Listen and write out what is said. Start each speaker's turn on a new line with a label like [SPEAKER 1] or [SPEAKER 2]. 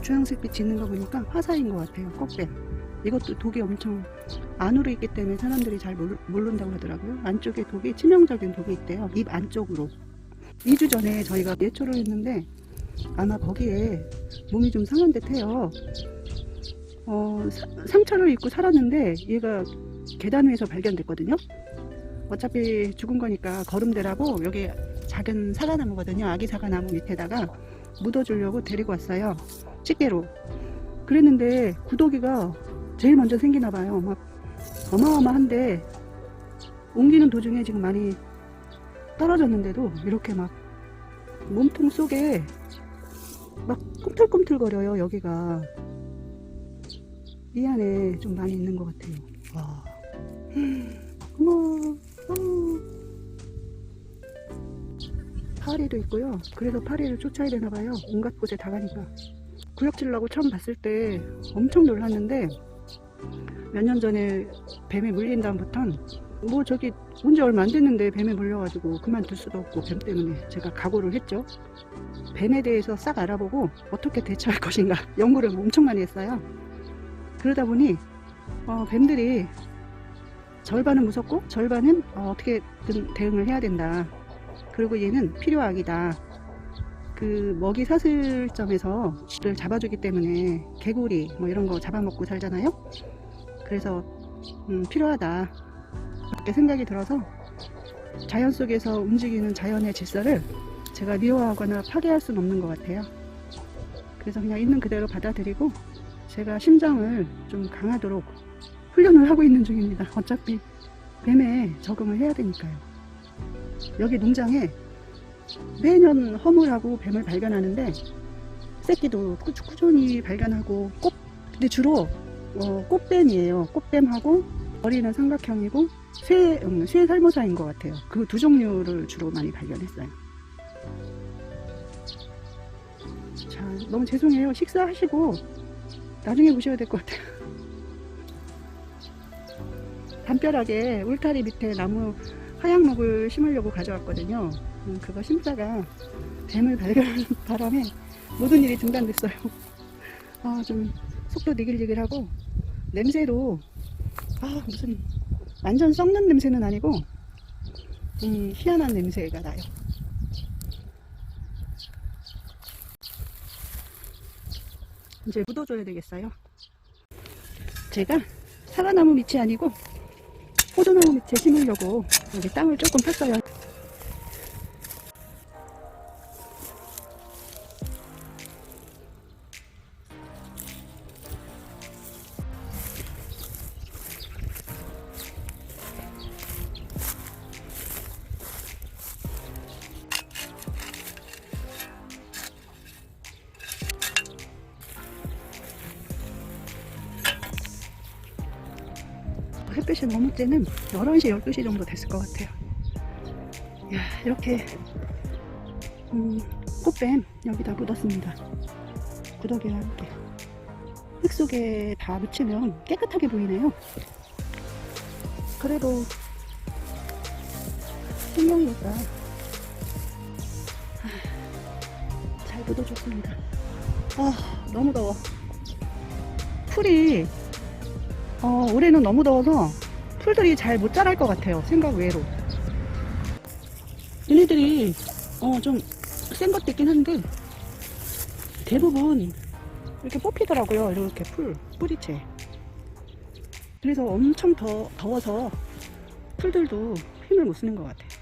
[SPEAKER 1] 주황색 빛 있는 거 보니까 화사인 것 같아요. 꽃뱀. 이것도 독이 엄청 안으로 있기 때문에 사람들이 잘 모르, 모른다고 하더라고요. 안쪽에 독이 치명적인 독이 있대요. 입 안쪽으로. 2주 전에 저희가 예초를 했는데 아마 거기에 몸이 좀 상한 듯 해요. 어, 사- 상처를 입고 살았는데 얘가 계단 위에서 발견됐거든요. 어차피 죽은 거니까 거름대라고 여기 작은 사과나무거든요. 아기 사과나무 밑에다가 묻어주려고 데리고 왔어요. 찌개로. 그랬는데 구더기가 제일 먼저 생기나 봐요. 막 어마어마한데 옮기는 도중에 지금 많이 떨어졌는데도 이렇게 막 몸통 속에 막 꿈틀꿈틀거려요. 여기가 이 안에 좀 많이 있는 것 같아요. 와. 어머. 어머. 파리도 있고요. 그래서 파리를 쫓아야 되나 봐요. 온갖 곳에 다 가니까. 구역질라고 처음 봤을 때 엄청 놀랐는데 몇 년 전에 뱀에 물린 다음부턴 뭐 저기 온지 얼마 안 됐는데 뱀에 물려가지고 그만둘 수도 없고 뱀 때문에 제가 각오를 했죠. 뱀에 대해서 싹 알아보고 어떻게 대처할 것인가 연구를 엄청 많이 했어요. 그러다 보니 어, 뱀들이 절반은 무섭고 절반은 어, 어떻게든 대응을 해야 된다. 그리고 얘는 필요악이다. 그 먹이 사슬점에서 를 잡아주기 때문에 개구리 뭐 이런 거 잡아먹고 살잖아요. 그래서 음, 필요하다. 그렇게 생각이 들어서 자연 속에서 움직이는 자연의 질서를 제가 미워하거나 파괴할 수는 없는 것 같아요. 그래서 그냥 있는 그대로 받아들이고 제가 심장을 좀 강하도록 훈련을 하고 있는 중입니다. 어차피 뱀에 적응을 해야 되니까요. 여기 농장에 매년 허물하고 뱀을 발견하는데 새끼도 꾸- 꾸준히 발견하고 꽃 근데 주로 어, 꽃뱀이에요. 꽃뱀하고 머리는 삼각형이고 쇠, 음, 쇠 살모사인 것 같아요. 그 두 종류를 주로 많이 발견했어요. 자, 너무 죄송해요. 식사하시고 나중에 보셔야 될 것 같아요. 담벼락에 울타리 밑에 나무 하양목을 심으려고 가져왔거든요. 음, 그거 심다가 뱀을 발견하는 바람에 모든 일이 중단됐어요. 아, 좀 속도 니글니글하고 냄새도 아, 무슨 완전 썩는 냄새는 아니고 음, 희한한 냄새가 나요. 이제 묻어줘야 되겠어요. 제가 사과나무 밑이 아니고 포도나무 밑에 심으려고 여기 땅을 조금 팠어요. 햇빛이 너무 쬐는 11시, 12시 정도 됐을 것 같아요. 야, 이렇게, 음, 꽃뱀 여기다 묻었습니다. 구더기와 함께. 흙 속에 다 묻히면 깨끗하게 보이네요. 그래도, 신경이니까. 아, 잘 묻어줬습니다. 아, 너무 더워. 풀이 어, 올해는 너무 더워서 풀들이 잘 못 자랄 것 같아요. 생각 외로. 얘네들이 어, 좀센 것도 있긴 한데 대부분 이렇게 뽑히더라고요. 이렇게 풀, 뿌리채. 그래서 엄청 더, 더워서 풀들도 힘을 못 쓰는 것 같아요.